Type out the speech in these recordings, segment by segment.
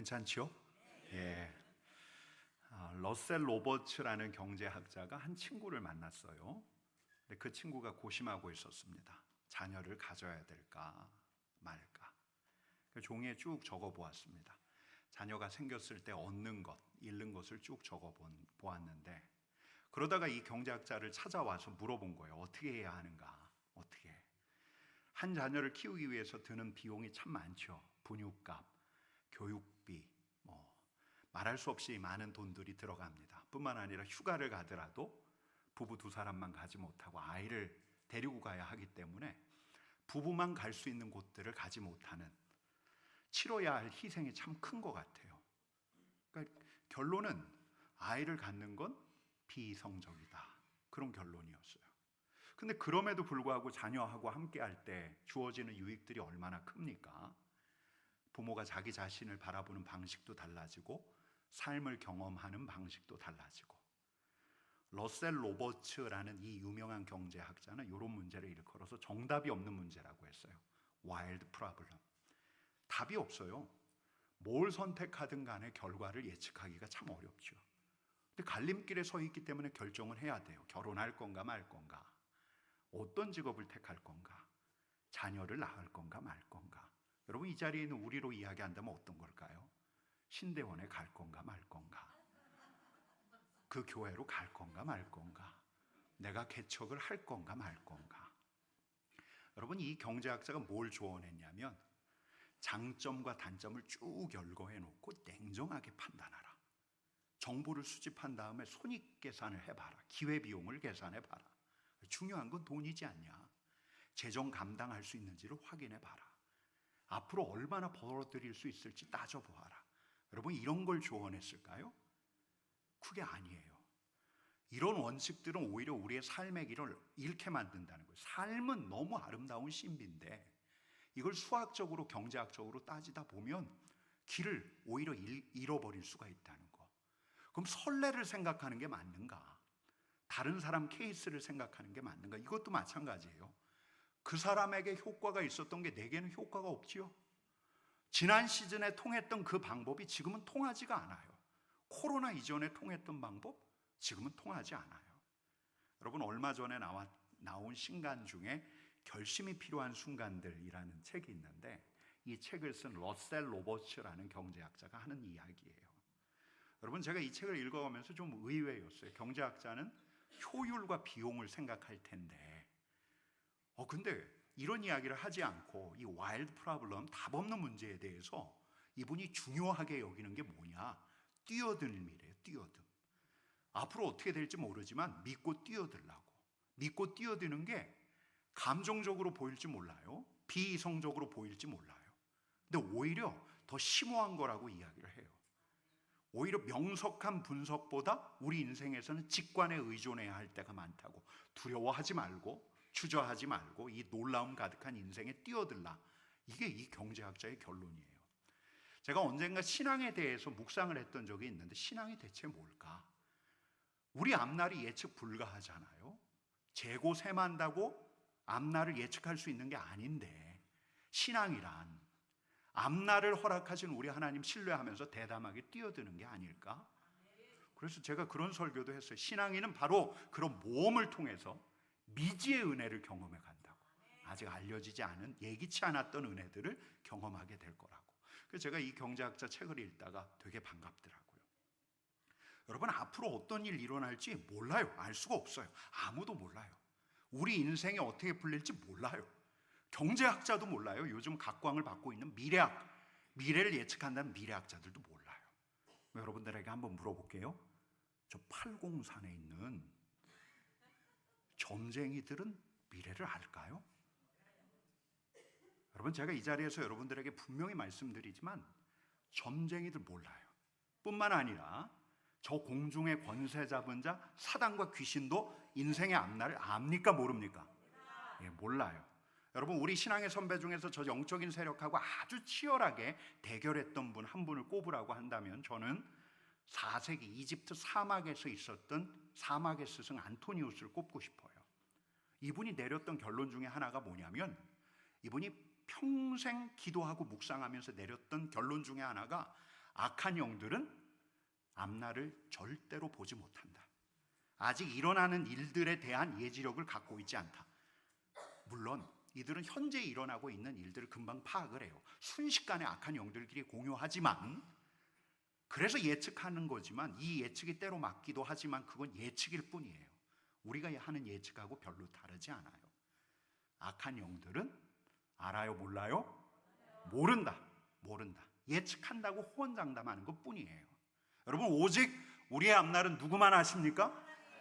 괜찮죠? 예. 아, 러셀 로버츠라는 경제학자가 한 친구를 만났어요. 근데 그 친구가 고심하고 있었습니다. 자녀를 가져야 될까 말까. 그 종이에 쭉 적어 보았습니다. 자녀가 생겼을 때 얻는 것, 잃는 것을 쭉 적어 본, 보았는데 그러다가 이 경제학자를 찾아와서 물어본 거예요. 어떻게 해야 하는가? 어떻게? 한 자녀를 키우기 위해서 드는 비용이 참 많죠. 분유값, 교육비, 뭐 말할 수 없이 많은 돈들이 들어갑니다. 뿐만 아니라 휴가를 가더라도 부부 두 사람만 가지 못하고 아이를 데리고 가야 하기 때문에 부부만 갈 수 있는 곳들을 가지 못하는 치러야 할 희생이 참 큰 것 같아요. 그러니까 결론은 아이를 갖는 건 비이성적이다. 그런 결론이었어요. 근데 그럼에도 불구하고 자녀하고 함께 할 때 주어지는 유익들이 얼마나 큽니까? 부모가 자기 자신을 바라보는 방식도 달라지고 삶을 경험하는 방식도 달라지고 러셀 로버츠라는 이 유명한 경제학자는 이런 문제를 일컬어서 정답이 없는 문제라고 했어요. 와일드 프로블럼. 답이 없어요. 뭘 선택하든 간에 결과를 예측하기가 참 어렵죠. 근데 갈림길에 서 있기 때문에 결정을 해야 돼요. 결혼할 건가 말 건가. 어떤 직업을 택할 건가. 자녀를 낳을 건가 말 건가. 여러분 이 자리에 있는 우리로 이야기한다면 어떤 걸까요? 신대원에 갈 건가 말 건가. 그 교회로 갈 건가 말 건가. 내가 개척을 할 건가 말 건가. 여러분 이 경제학자가 뭘 조언했냐면 장점과 단점을 쭉 열거해 놓고 냉정하게 판단하라. 정보를 수집한 다음에 손익 계산을 해봐라. 기회 비용을 계산해 봐라. 중요한 건 돈이지 않냐. 재정 감당할 수 있는지를 확인해 봐라. 앞으로 얼마나 벌어들일 수 있을지 따져보아라. 여러분 이런 걸 조언했을까요? 그게 아니에요. 이런 원칙들은 오히려 우리의 삶의 길을 잃게 만든다는 거예요. 삶은 너무 아름다운 신비인데 이걸 수학적으로 경제학적으로 따지다 보면 길을 오히려 잃어버릴 수가 있다는 거. 그럼 설레를 생각하는 게 맞는가? 다른 사람 케이스를 생각하는 게 맞는가? 이것도 마찬가지예요. 그 사람에게 효과가 있었던 게 내게는 효과가 없지요. 지난 시즌에 통했던 그 방법이 지금은 통하지가 않아요. 코로나 이전에 통했던 방법 지금은 통하지 않아요. 여러분 얼마 전에 나와, 나온 신간 중에 결심이 필요한 순간들이라는 책이 있는데 이 책을 쓴 러셀 로버츠라는 경제학자가 하는 이야기예요. 여러분 제가 이 책을 읽어가면서 좀 의외였어요. 경제학자는 효율과 비용을 생각할 텐데 어 근데 이런 이야기를 하지 않고 이 와일드 프로블럼 답 없는 문제에 대해서 이분이 중요하게 여기는 게 뭐냐? 뛰어들미래요. 뛰어듦. 앞으로 어떻게 될지 모르지만 믿고 뛰어들라고. 믿고 뛰어드는 게 감정적으로 보일지 몰라요. 비이성적으로 보일지 몰라요. 근데 오히려 더 심오한 거라고 이야기를 해요. 오히려 명석한 분석보다 우리 인생에서는 직관에 의존해야 할 때가 많다고 두려워하지 말고 주저하지 말고 이 놀라움 가득한 인생에 뛰어들라. 이게 이 경제학자의 결론이에요. 제가 언젠가 신앙에 대해서 묵상을 했던 적이 있는데 신앙이 대체 뭘까? 우리 앞날이 예측 불가하잖아요. 재고 셈한다고 앞날을 예측할 수 있는 게 아닌데 신앙이란 앞날을 허락하신 우리 하나님 신뢰하면서 대담하게 뛰어드는 게 아닐까? 그래서 제가 그런 설교도 했어요. 신앙인은 바로 그런 모험을 통해서 미지의 은혜를 경험해 간다고. 아직 알려지지 않은 예기치 않았던 은혜들을 경험하게 될 거라고. 그래서 제가 이 경제학자 책을 읽다가 되게 반갑더라고요. 여러분 앞으로 어떤 일 일어날지 몰라요. 알 수가 없어요. 아무도 몰라요. 우리 인생이 어떻게 풀릴지 몰라요. 경제학자도 몰라요. 요즘 각광을 받고 있는 미래학, 미래를 예측한다는 미래학자들도 몰라요. 여러분들에게 한번 물어볼게요. 저 팔공산에 있는 점쟁이들은 미래를 알까요? 여러분 제가 이 자리에서 여러분들에게 분명히 말씀드리지만 점쟁이들 몰라요. 뿐만 아니라 저 공중의 권세 잡은 자 사단과 귀신도 인생의 앞날을 압니까 모릅니까? 예, 몰라요. 여러분 우리 신앙의 선배 중에서 저 영적인 세력하고 아주 치열하게 대결했던 분 한 분을 꼽으라고 한다면 저는 4세기 이집트 사막에서 있었던 사막의 스승 안토니우스를 꼽고 싶어요. 이분이 내렸던 결론 중에 하나가 뭐냐면 이분이 평생 기도하고 묵상하면서 내렸던 결론 중에 하나가 악한 영들은 앞날을 절대로 보지 못한다. 아직 일어나는 일들에 대한 예지력을 갖고 있지 않다. 물론 이들은 현재 일어나고 있는 일들을 금방 파악을 해요. 순식간에 악한 영들끼리 공유하지만 그래서 예측하는 거지만 이 예측이 때로 맞기도 하지만 그건 예측일 뿐이에요. 우리가 하는 예측하고 별로 다르지 않아요. 악한 영들은 알아요, 몰라요? 모른다, 모른다. 예측한다고 호언장담하는 것 뿐이에요. 여러분 오직 우리의 앞날은 누구만 아십니까?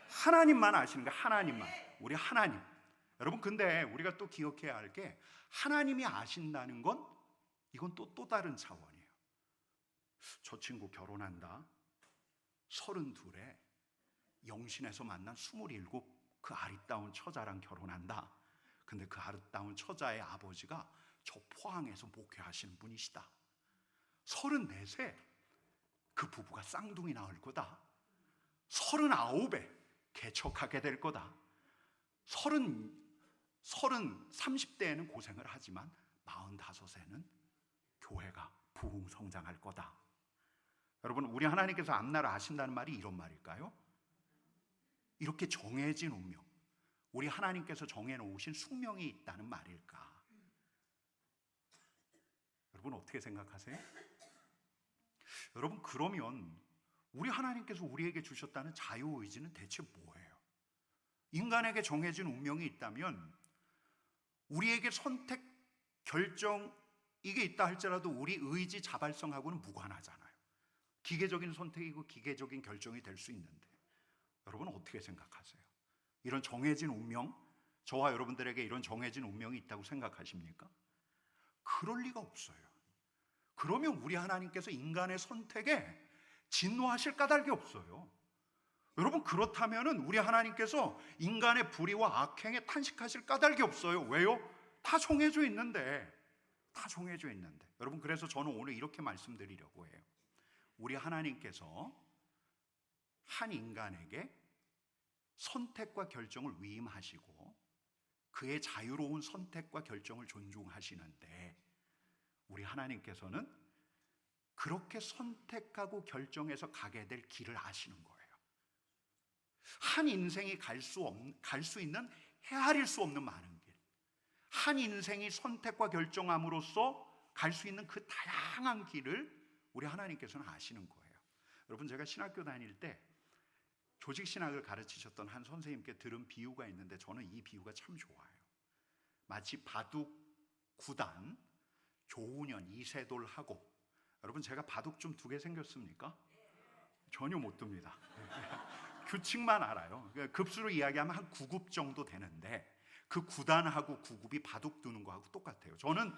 하나님만 아시는 거 하나님만. 우리 하나님. 여러분 근데 우리가 또 기억해야 할 게 하나님이 아신다는 건 이건 또 또 다른 차원이에요. 저 친구 결혼한다. 서른둘에 영신에서 만난 스물일곱 그 아리따운 처자랑 결혼한다. 근데 그 아리따운 처자의 아버지가 저 포항에서 목회하시는 분이시다. 서른넷에 그 부부가 쌍둥이 낳을 거다. 서른아홉에 개척하게 될 거다. 서른 서른 30대에는 고생을 하지만 45세는 교회가 부흥 성장할 거다. 여러분, 우리 하나님께서 앞날을 아신다는 말이 이런 말일까요? 이렇게 정해진 운명, 우리 하나님께서 정해놓으신 숙명이 있다는 말일까? 여러분 어떻게 생각하세요? 여러분 그러면 우리 하나님께서 우리에게 주셨다는 자유 의지는 대체 뭐예요? 인간에게 정해진 운명이 있다면 우리에게 선택 결정 이게 있다 할지라도 우리 의지 자발성하고는 무관하잖아요. 기계적인 선택이고 기계적인 결정이 될 수 있는데 여러분 어떻게 생각하세요? 이런 정해진 운명 저와 여러분들에게 이런 정해진 운명이 있다고 생각하십니까? 그럴 리가 없어요. 그러면 우리 하나님께서 인간의 선택에 진노하실 까닭이 없어요. 여러분 그렇다면은 우리 하나님께서 인간의 불의와 악행에 탄식하실 까닭이 없어요. 왜요? 다 정해져 있는데. 다 정해져 있는데. 여러분 그래서 저는 오늘 이렇게 말씀드리려고 해요. 우리 하나님께서 한 인간에게 선택과 결정을 위임하시고 그의 자유로운 선택과 결정을 존중하시는데 우리 하나님께서는 그렇게 선택하고 결정해서 가게 될 길을 아시는 거예요. 한 인생이 갈 수 없, 갈수 있는 헤아릴 수 없는 많은 길. 한 인생이 선택과 결정함으로써 갈 수 있는 그 다양한 길을 우리 하나님께서는 아시는 거예요. 여러분 제가 신학교 다닐 때 조직 신학을 가르치셨던 한 선생님께 들은 비유가 있는데 저는 이 비유가 참 좋아요. 마치 바둑 구단 조훈현 이세돌하고 여러분 제가 바둑 좀 두 개 생겼습니까? 전혀 못 둡니다. 규칙만 알아요. 그러니까 급수로 이야기하면 한 9급 정도 되는데 그 구단하고 9급이 바둑 두는 거하고 똑같아요. 저는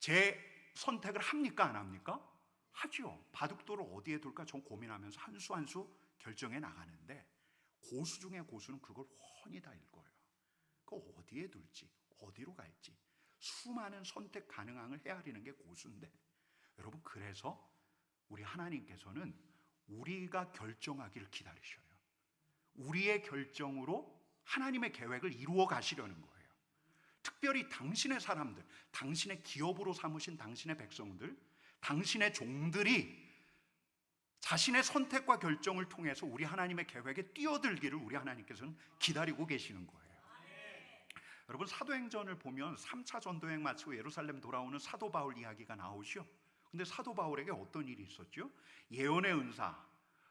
제 선택을 합니까 안 합니까? 하죠. 바둑돌을 어디에 둘까 전 고민하면서 한 수 한 수 결정해 나가는데 고수 중에 고수는 그걸 훤히 다 읽어요. 그 어디에 둘지, 어디로 갈지 수많은 선택 가능함을 헤아리는 게 고수인데 여러분 그래서 우리 하나님께서는 우리가 결정하기를 기다리셔요. 우리의 결정으로 하나님의 계획을 이루어 가시려는 거예요. 특별히 당신의 사람들, 당신의 기업으로 삼으신 당신의 백성들, 당신의 종들이 자신의 선택과 결정을 통해서 우리 하나님의 계획에 뛰어들기를 우리 하나님께서는 기다리고 계시는 거예요. 여러분 사도행전을 보면 3차 전도행 마치고 예루살렘 돌아오는 사도 바울 이야기가 나오죠. 근데 사도 바울에게 어떤 일이 있었죠? 예언의 은사.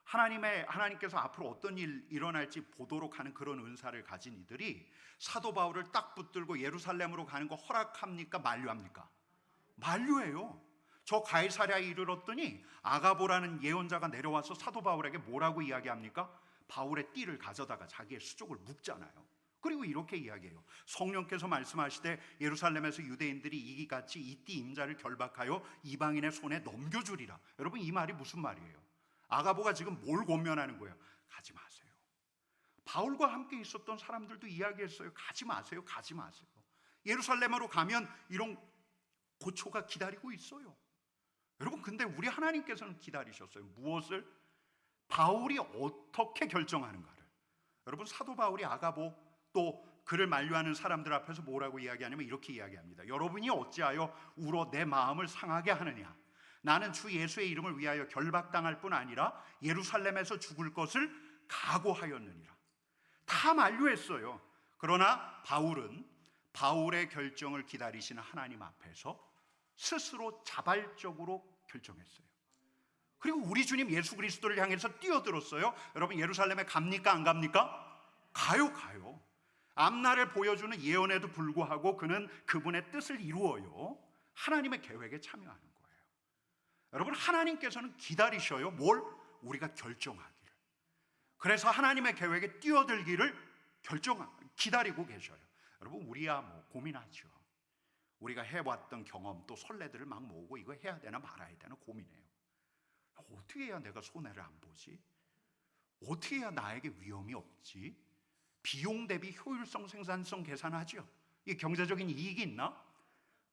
하나님의 하나님께서 앞으로 어떤 일 일어날지 보도록 하는 그런 은사를 가진 이들이 사도 바울을 딱 붙들고 예루살렘으로 가는 거 허락합니까? 만류합니까? 만류해요. 저 가이사랴에 이르렀더니 아가보라는 예언자가 내려와서 사도 바울에게 뭐라고 이야기합니까? 바울의 띠를 가져다가 자기의 수족을 묶잖아요. 그리고 이렇게 이야기해요. 성령께서 말씀하시되 예루살렘에서 유대인들이 이기같이 이 띠 임자를 결박하여 이방인의 손에 넘겨주리라. 여러분 이 말이 무슨 말이에요? 아가보가 지금 뭘 권면하는 거예요? 가지 마세요. 바울과 함께 있었던 사람들도 이야기했어요. 가지 마세요. 가지 마세요. 예루살렘으로 가면 이런 고초가 기다리고 있어요. 여러분 근데 우리 하나님께서는 기다리셨어요. 무엇을? 바울이 어떻게 결정하는가를. 여러분 사도 바울이 아가보 또 그를 만류하는 사람들 앞에서 뭐라고 이야기하냐면 이렇게 이야기합니다. 여러분이 어찌하여 울어 내 마음을 상하게 하느냐? 나는 주 예수의 이름을 위하여 결박당할 뿐 아니라 예루살렘에서 죽을 것을 각오하였느니라. 다 만류했어요. 그러나 바울은 바울의 결정을 기다리시는 하나님 앞에서 스스로 자발적으로 결정했어요. 그리고 우리 주님 예수 그리스도를 향해서 뛰어들었어요. 여러분 예루살렘에 갑니까 안 갑니까? 가요 가요. 앞날을 보여주는 예언에도 불구하고 그는 그분의 뜻을 이루어요. 하나님의 계획에 참여하는 거예요. 여러분 하나님께서는 기다리셔요. 뭘? 우리가 결정하기를. 그래서 하나님의 계획에 뛰어들기를 결정 기다리고 계셔요. 여러분 우리야 뭐 고민하죠. 우리가 해왔던 경험 또 선례들을 막 모으고 이거 해야 되나 말아야 되나 고민해요. 어떻게 해야 내가 손해를 안 보지? 어떻게 해야 나에게 위험이 없지? 비용 대비 효율성 생산성 계산하죠. 이 경제적인 이익이 있나?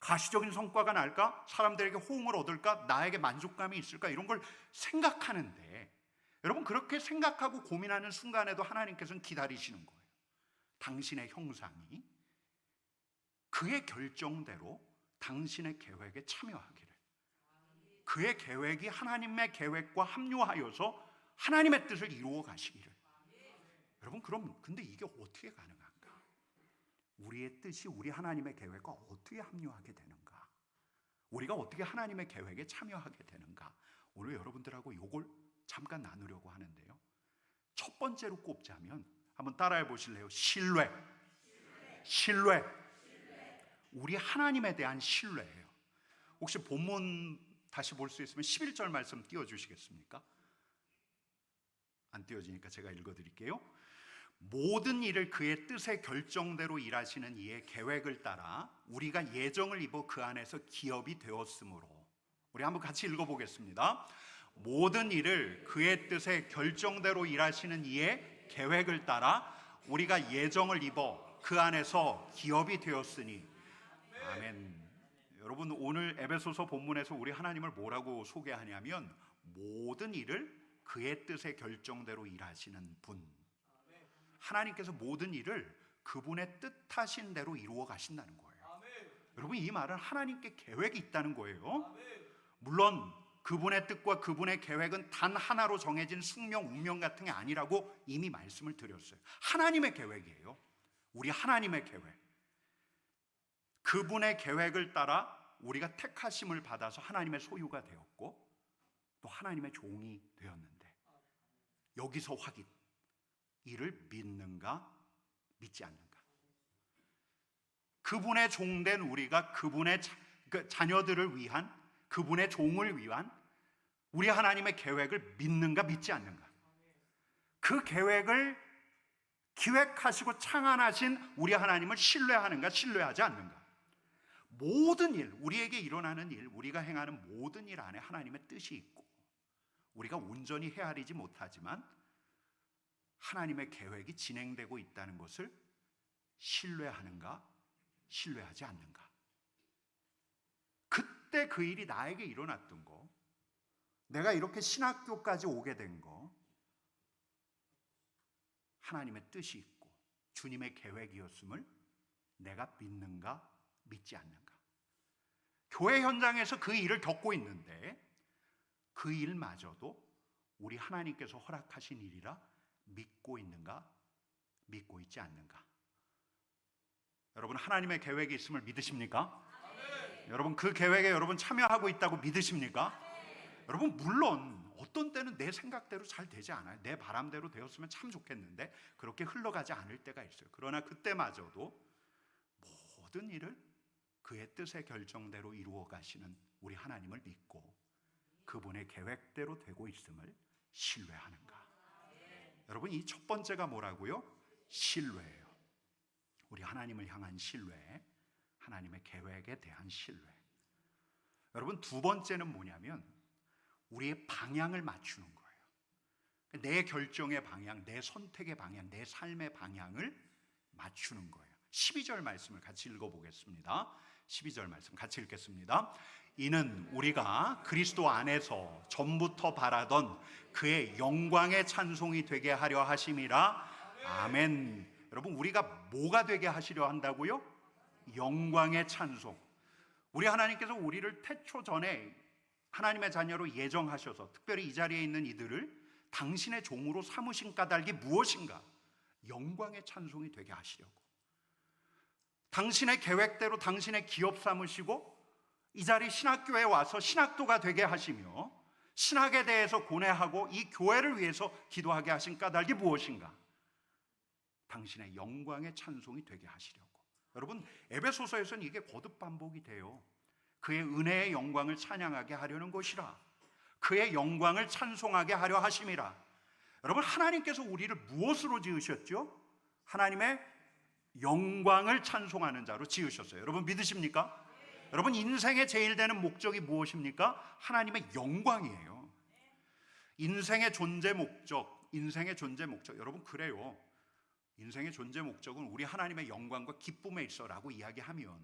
가시적인 성과가 날까? 사람들에게 호응을 얻을까? 나에게 만족감이 있을까? 이런 걸 생각하는데 여러분 그렇게 생각하고 고민하는 순간에도 하나님께서는 기다리시는 거예요. 당신의 형상이 그의 결정대로 당신의 계획에 참여하기를. 그의 계획이 하나님의 계획과 합류하여서 하나님의 뜻을 이루어 가시기를. 여러분 그럼 근데 이게 어떻게 가능한가? 우리의 뜻이 우리 하나님의 계획과 어떻게 합류하게 되는가? 우리가 어떻게 하나님의 계획에 참여하게 되는가? 오늘 여러분들하고 이걸 잠깐 나누려고 하는데요. 첫 번째로 꼽자면 한번 따라해 보실래요? 신뢰. 신뢰. 우리 하나님에 대한 신뢰예요. 혹시 본문 다시 볼 수 있으면 11절 말씀 띄워 주시겠습니까? 안 띄워지니까 제가 읽어 드릴게요. 모든 일을 그의 뜻의 결정대로 일하시는 이의 계획을 따라 우리가 예정을 입어 그 안에서 기업이 되었으므로 우리 한번 같이 읽어 보겠습니다. 모든 일을 그의 뜻의 결정대로 일하시는 이의 계획을 따라 우리가 예정을 입어 그 안에서 기업이 되었으니 아멘. 여러분 오늘 에베소서 본문에서 우리 하나님을 뭐라고 소개하냐면 모든 일을 그의 뜻의 결정대로 일하시는 분. 하나님께서 모든 일을 그분의 뜻하신 대로 이루어 가신다는 거예요. 여러분 이 말은 하나님께 계획이 있다는 거예요. 물론 그분의 뜻과 그분의 계획은 단 하나로 정해진 숙명, 운명 같은 게 아니라고 이미 말씀을 드렸어요. 하나님의 계획이에요. 우리 하나님의 계획. 그분의 계획을 따라 우리가 택하심을 받아서 하나님의 소유가 되었고 또 하나님의 종이 되었는데 여기서 확인. 이를 믿는가 믿지 않는가. 그분의 종된 우리가 그분의 자, 그 자녀들을 위한 그분의 종을 위한 우리 하나님의 계획을 믿는가 믿지 않는가. 그 계획을 기획하시고 창안하신 우리 하나님을 신뢰하는가 신뢰하지 않는가. 모든 일, 우리에게 일어나는 일, 우리가 행하는 모든 일 안에 하나님의 뜻이 있고 우리가 온전히 헤아리지 못하지만 하나님의 계획이 진행되고 있다는 것을 신뢰하는가, 신뢰하지 않는가. 그때 그 일이 나에게 일어났던 거, 내가 이렇게 신학교까지 오게 된 거, 하나님의 뜻이 있고 주님의 계획이었음을 내가 믿는가, 믿지 않는가. 교회 현장에서 그 일을 겪고 있는데 그 일마저도 우리 하나님께서 허락하신 일이라 믿고 있는가? 믿고 있지 않는가? 여러분 하나님의 계획이 있음을 믿으십니까? 네. 여러분 그 계획에 여러분 참여하고 있다고 믿으십니까? 네. 여러분 물론 어떤 때는 내 생각대로 잘 되지 않아요. 내 바람대로 되었으면 참 좋겠는데 그렇게 흘러가지 않을 때가 있어요. 그러나 그때마저도 모든 일을 그의 뜻의 결정대로 이루어 가시는 우리 하나님을 믿고 그분의 계획대로 되고 있음을 신뢰하는가? 여러분 이 첫 번째가 뭐라고요? 신뢰예요. 우리 하나님을 향한 신뢰, 하나님의 계획에 대한 신뢰. 여러분 두 번째는 뭐냐면 우리의 방향을 맞추는 거예요. 내 결정의 방향, 내 선택의 방향, 내 삶의 방향을 맞추는 거예요. 12절 말씀을 같이 읽어 보겠습니다. 12절 말씀 같이 읽겠습니다. 이는 우리가 그리스도 안에서 전부터 바라던 그의 영광의 찬송이 되게 하려 하심이라. 아멘. 여러분 우리가 뭐가 되게 하시려 한다고요? 영광의 찬송. 우리 하나님께서 우리를 태초 전에 하나님의 자녀로 예정하셔서 특별히 이 자리에 있는 이들을 당신의 종으로 삼으신 까닭이 무엇인가? 영광의 찬송이 되게 하시려고. 당신의 계획대로 당신의 기업 삼으시고 이 자리 신학교에 와서 신학도가 되게 하시며 신학에 대해서 고뇌하고 이 교회를 위해서 기도하게 하신 까닭이 무엇인가? 당신의 영광의 찬송이 되게 하시려고. 여러분, 에베소서에서는 이게 거듭 반복이 돼요. 그의 은혜의 영광을 찬양하게 하려는 것이라. 그의 영광을 찬송하게 하려 하심이라. 여러분, 하나님께서 우리를 무엇으로 지으셨죠? 하나님의 영광을 찬송하는 자로 지으셨어요. 여러분 믿으십니까? 여러분 인생의 제일 되는 목적이 무엇입니까? 하나님의 영광이에요. 인생의 존재 목적, 인생의 존재 목적. 여러분 그래요. 인생의 존재 목적은 우리 하나님의 영광과 기쁨에 있어라고 이야기하면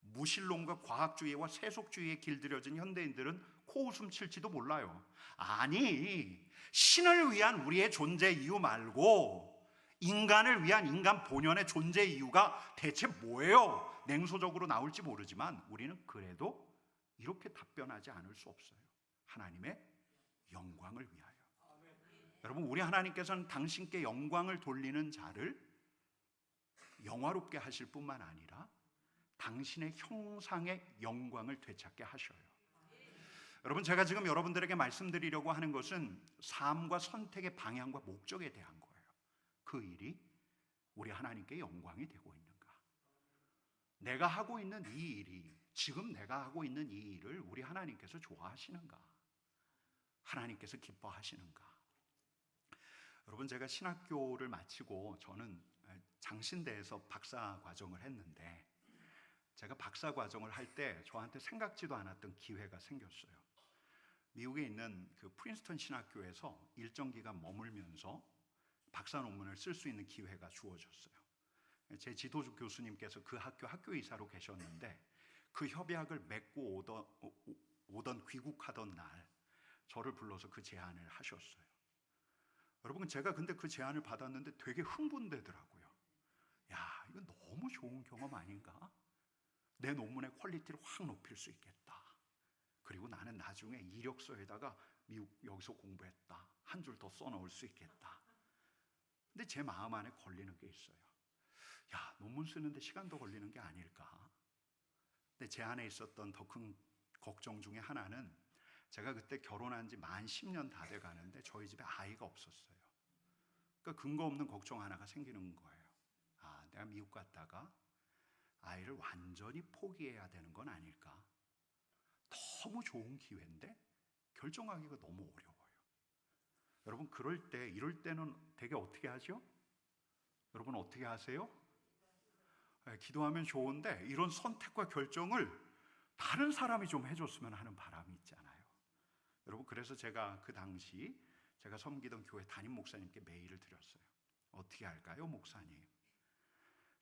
무신론과 과학주의와 세속주의에 길들여진 현대인들은 코웃음 칠지도 몰라요. 아니, 신을 위한 우리의 존재 이유 말고 인간을 위한 인간 본연의 존재 이유가 대체 뭐예요? 냉소적으로 나올지 모르지만 우리는 그래도 이렇게 답변하지 않을 수 없어요. 하나님의 영광을 위하여. 여러분, 우리 하나님께서는 당신께 영광을 돌리는 자를 영화롭게 하실 뿐만 아니라 당신의 형상의 영광을 되찾게 하셔요. 여러분, 제가 지금 여러분들에게 말씀드리려고 하는 것은 삶과 선택의 방향과 목적에 대한. 그 일이 우리 하나님께 영광이 되고 있는가? 내가 하고 있는 이 일이 지금 내가 하고 있는 이 일을 우리 하나님께서 좋아하시는가? 하나님께서 기뻐하시는가? 여러분 제가 신학교를 마치고 저는 장신대에서 박사 과정을 했는데 제가 박사 과정을 할 때 저한테 생각지도 않았던 기회가 생겼어요. 미국에 있는 그 프린스턴 신학교에서 일정 기간 머물면서 박사 논문을 쓸 수 있는 기회가 주어졌어요. 제 지도주 교수님께서 그 학교 학교이사로 계셨는데 그 협약을 맺고 오던, 오던 귀국하던 날 저를 불러서 그 제안을 하셨어요. 여러분 제가 근데 그 제안을 받았는데 되게 흥분되더라고요. 야 이거 너무 좋은 경험 아닌가? 내 논문의 퀄리티를 확 높일 수 있겠다. 그리고 나는 나중에 이력서에다가 미국 여기서 공부했다 한 줄 더 써놓을 수 있겠다. 근데 제 마음 안에 걸리는 게 있어요. 야, 논문 쓰는데 시간도 걸리는 게 아닐까? 근데 제 안에 있었던 더 큰 걱정 중에 하나는 제가 그때 결혼한 지 만 10년 다 돼 가는데 저희 집에 아이가 없었어요. 그러니까 근거 없는 걱정 하나가 생기는 거예요. 아, 내가 미국 갔다가 아이를 완전히 포기해야 되는 건 아닐까? 너무 좋은 기회인데 결정하기가 너무 어려워요. 여러분 그럴 때 이럴 때는 되게 어떻게 하죠? 여러분 어떻게 하세요? 네, 기도하면 좋은데 이런 선택과 결정을 다른 사람이 좀 해줬으면 하는 바람이 있잖아요. 여러분 그래서 제가 그 당시 제가 섬기던 교회 담임 목사님께 메일을 드렸어요. 어떻게 할까요, 목사님?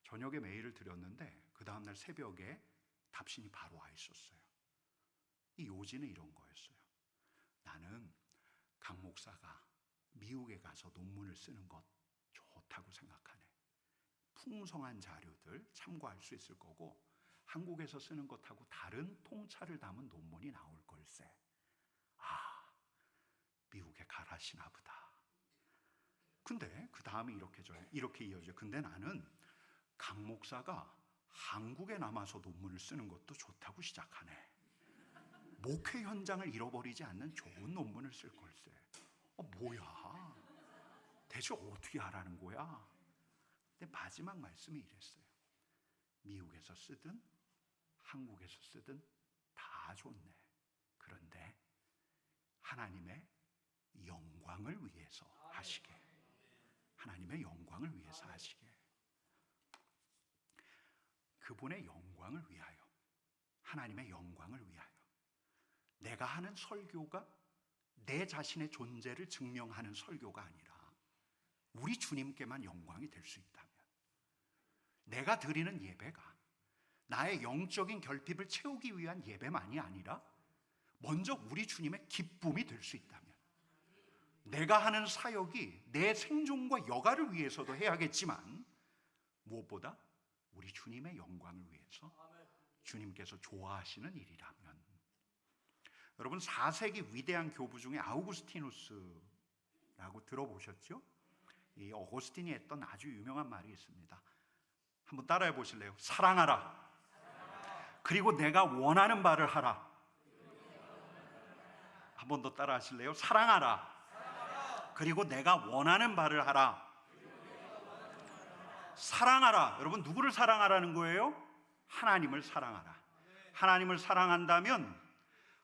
저녁에 메일을 드렸는데 그 다음날 새벽에 답신이 바로 와 있었어요. 이 요지는 이런 거였어요. 나는 강 목사가 미국에 가서 논문을 쓰는 것 좋다고 생각하네. 풍성한 자료들 참고할 수 있을 거고 한국에서 쓰는 것하고 다른 통찰을 담은 논문이 나올 걸세. 아, 미국에 가라시나 보다. 근데 그 다음에 이렇게 줘 이렇게 이어져. 근데 나는 강 목사가 한국에 남아서 논문을 쓰는 것도 좋다고 시작하네. 목회 현장을 잃어버리지 않는 좋은 논문을 쓸 걸세. 어, 뭐야? 대체 어떻게 하라는 거야? 근데 마지막 말씀이 이랬어요. 미국에서 쓰든 한국에서 쓰든 다 좋네. 그런데 하나님의 영광을 위해서 하시게. 하나님의 영광을 위해서 하시게. 그분의 영광을 위하여. 하나님의 영광을 위하여. 내가 하는 설교가 내 자신의 존재를 증명하는 설교가 아니라 우리 주님께만 영광이 될 수 있다면 내가 드리는 예배가 나의 영적인 결핍을 채우기 위한 예배만이 아니라 먼저 우리 주님의 기쁨이 될 수 있다면 내가 하는 사역이 내 생존과 여가를 위해서도 해야겠지만 무엇보다 우리 주님의 영광을 위해서 주님께서 좋아하시는 일이라면 여러분 4세기 위대한 교부 중에 아우구스티누스라고 들어보셨죠? 이 어거스틴이 했던 아주 유명한 말이 있습니다. 한번 따라해 보실래요? 사랑하라. 그리고 내가 원하는 바를 하라. 한번 더 따라 하실래요? 사랑하라. 그리고 내가 원하는 바를 하라. 사랑하라. 여러분 누구를 사랑하라는 거예요? 하나님을 사랑하라. 하나님을 사랑한다면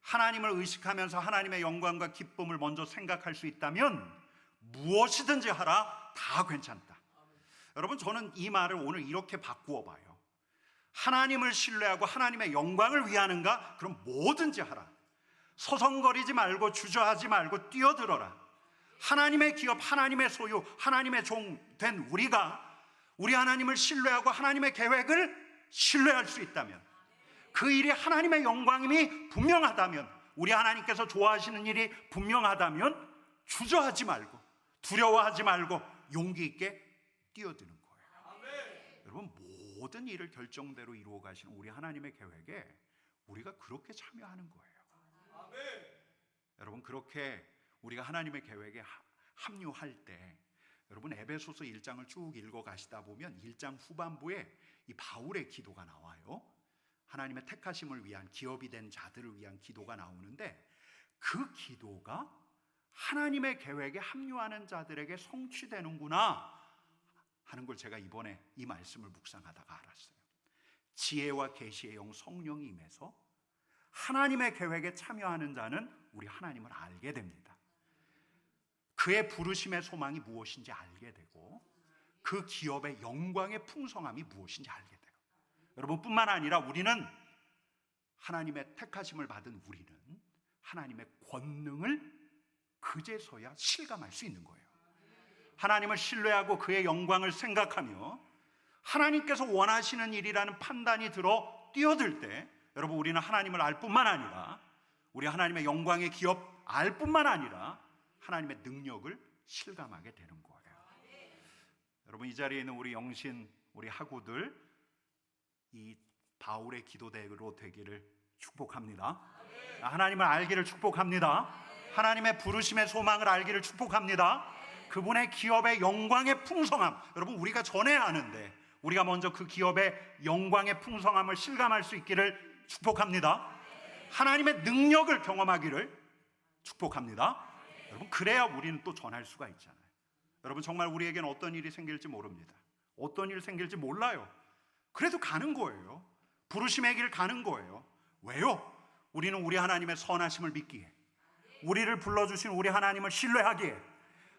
하나님을 의식하면서 하나님의 영광과 기쁨을 먼저 생각할 수 있다면 무엇이든지 하라 다 괜찮다. 여러분 저는 이 말을 오늘 이렇게 바꾸어 봐요. 하나님을 신뢰하고 하나님의 영광을 위하는가? 그럼 뭐든지 하라. 서성거리지 말고 주저하지 말고 뛰어들어라. 하나님의 기업, 하나님의 소유, 하나님의 종 된 우리가 우리 하나님을 신뢰하고 하나님의 계획을 신뢰할 수 있다면 그 일이 하나님의 영광임이 분명하다면 우리 하나님께서 좋아하시는 일이 분명하다면 주저하지 말고 두려워하지 말고 용기 있게 뛰어드는 거예요. 여러분 모든 일을 결정대로 이루어 가시는 우리 하나님의 계획에 우리가 그렇게 참여하는 거예요. 여러분 그렇게 우리가 하나님의 계획에 하- 합류할 때 여러분 에베소서 1장을 쭉 읽어 가시다 보면 1장 후반부에 이 바울의 기도가 나와요. 하나님의 택하심을 위한 기업이 된 자들을 위한 기도가 나오는데 그 기도가 하나님의 계획에 합류하는 자들에게 성취되는구나 하는 걸 제가 이번에 이 말씀을 묵상하다가 알았어요. 지혜와 계시의 영 성령이 임해서 하나님의 계획에 참여하는 자는 우리 하나님을 알게 됩니다. 그의 부르심의 소망이 무엇인지 알게 되고 그 기업의 영광의 풍성함이 무엇인지 알게 돼요. 여러분뿐만 아니라 우리는 하나님의 택하심을 받은 우리는 하나님의 권능을 그제서야 실감할 수 있는 거예요. 하나님을 신뢰하고 그의 영광을 생각하며 하나님께서 원하시는 일이라는 판단이 들어 뛰어들 때 여러분 우리는 하나님을 알 뿐만 아니라 우리 하나님의 영광의 기업 알 뿐만 아니라 하나님의 능력을 실감하게 되는 거예요. 여러분 이 자리에 있는 우리 영신 우리 학우들 이 바울의 기도대로 되기를 축복합니다. 하나님을 알기를 축복합니다. 하나님의 부르심의 소망을 알기를 축복합니다. 그분의 기업의 영광의 풍성함 여러분 우리가 전해야 하는데 우리가 먼저 그 기업의 영광의 풍성함을 실감할 수 있기를 축복합니다. 하나님의 능력을 경험하기를 축복합니다. 여러분 그래야 우리는 또 전할 수가 있잖아요. 여러분 정말 우리에게는 어떤 일이 생길지 모릅니다. 어떤 일이 생길지 몰라요. 그래도 가는 거예요. 부르심의 길 가는 거예요. 왜요? 우리는 우리 하나님의 선하심을 믿기에 우리를 불러주신 우리 하나님을 신뢰하기에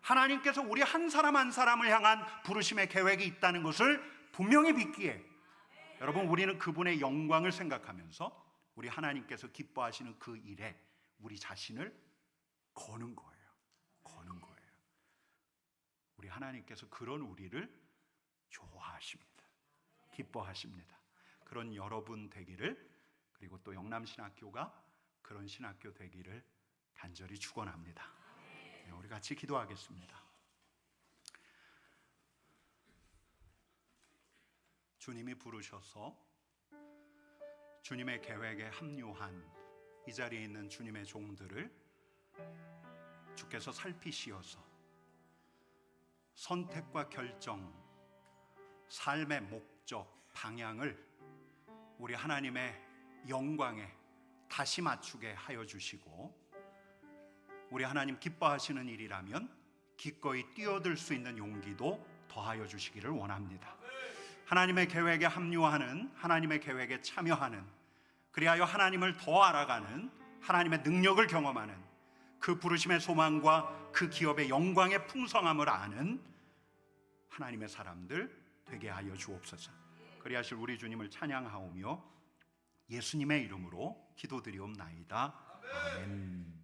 하나님께서 우리 한 사람 한 사람을 향한 부르심의 계획이 있다는 것을 분명히 믿기에 여러분 우리는 그분의 영광을 생각하면서 우리 하나님께서 기뻐하시는 그 일에 우리 자신을 거는 거예요. 거는 거예요. 우리 하나님께서 그런 우리를 좋아하십니다. 기뻐하십니다. 그런 여러분 되기를 그리고 또 영남신학교가 그런 신학교 되기를 간절히 축원합니다. 네, 우리 같이 기도하겠습니다. 주님이 부르셔서 주님의 계획에 합류한 이 자리에 있는 주님의 종들을 주께서 살피시어서 선택과 결정, 삶의 목적, 방향을 우리 하나님의 영광에 다시 맞추게 하여 주시고 우리 하나님 기뻐하시는 일이라면 기꺼이 뛰어들 수 있는 용기도 더하여 주시기를 원합니다. 하나님의 계획에 합류하는 하나님의 계획에 참여하는 그리하여 하나님을 더 알아가는 하나님의 능력을 경험하는 그 부르심의 소망과 그 기업의 영광의 풍성함을 아는 하나님의 사람들 되게 하여 주옵소서. 그리하실 우리 주님을 찬양하오며 예수님의 이름으로 기도드리옵나이다. 아멘.